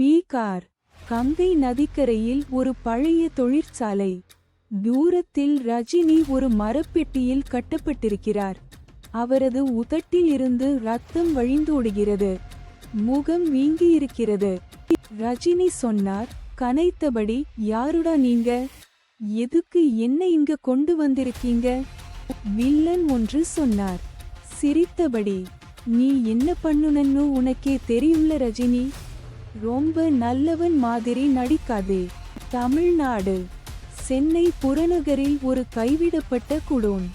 பீகார் கங்கை நதிக்கரையில் ஒரு பழைய தொழிற்சாலை. தூரத்தில் ரஜினி ஒரு மரப்பெட்டியில் கட்டப்பட்டிருக்கிறார். அவரது உதட்டில் இருந்து ரத்தம் வழிந்தோடுகிறது. முகம் வீங்கியிருக்கிறது. ரஜினி சொன்னார் கனைத்தபடி யாருடா நீங்க? எதுக்கு என்ன இங்க கொண்டு வந்திருக்கீங்க? வில்லன் ஒன்று சொன்னார் சிரித்தபடி. நீ என்ன பண்ணுனன்னு உனக்கே தெரியும்ல ரஜினி? ரொம்ப நல்லவன் மாதிரி நடிக்காதே. தமிழ்நாடு. சென்னை புறநகரில் ஒரு கைவிடப்பட்ட குடோன்.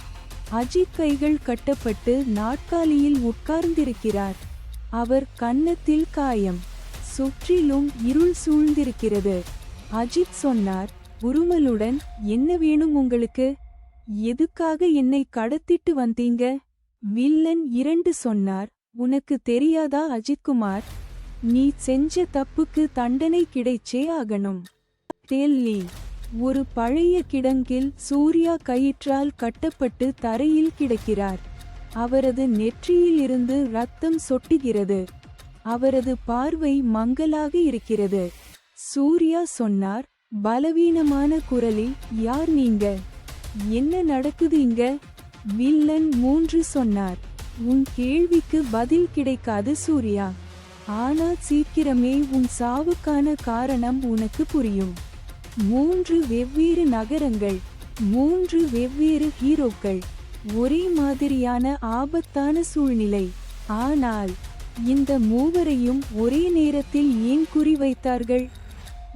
அஜித் கைகள் கட்டப்பட்டு நாற்காலியில் உட்கார்ந்திருக்கிறார். அவர் கன்னத்தில் காயம். சுற்றிலும் இருள் சூழ்ந்திருக்கிறது. அஜித் சொன்னார் உருமலுடன் என்ன வேணும் உங்களுக்கு? எதுக்காக என்னை கடத்திட்டு வந்தீங்க? வில்லன் இரண்டு சொன்னார் உனக்கு தெரியாதா அஜித்குமார் நீ செஞ்ச தப்புக்கு தண்டனை கிடைச்சே ஆகணும். டெல்லி ஒரு பழைய கிடங்கில் சூர்யா கயிற்றால் கட்டப்பட்டு தரையில் கிடக்கிறார். அவரது நெற்றியில் இருந்து ரத்தம் சொட்டுகிறது. அவரது பார்வை மங்கலாக இருக்கிறது. சூர்யா சொன்னார் பலவீனமான குரலில் யார் நீங்க? என்ன நடக்குது இங்க? வில்லன் மூன்று சொன்னார் உன் கேள்விக்கு பதில் கிடைக்காது சூர்யா. ஆனால் சீக்கிரமே உன் சாவுக்கான காரணம் உனக்கு புரியும். மூன்று வெவ்வேறு நகரங்கள் மூன்று வெவ்வேறு ஹீரோக்கள் ஒரே மாதிரியான ஆபத்தான சூழ்நிலை. ஆனால் இந்த மூவரையும் ஒரே நேரத்தில் ஏன் குறிவைத்தார்கள்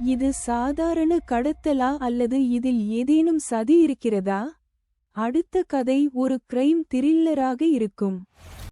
இது சாதாரண கடத்தலா அல்லது இதில் ஏதேனும் சதி இருக்கிறதா? அடுத்த கதை ஒரு கிரைம் த்ரில்லராக இருக்கும்.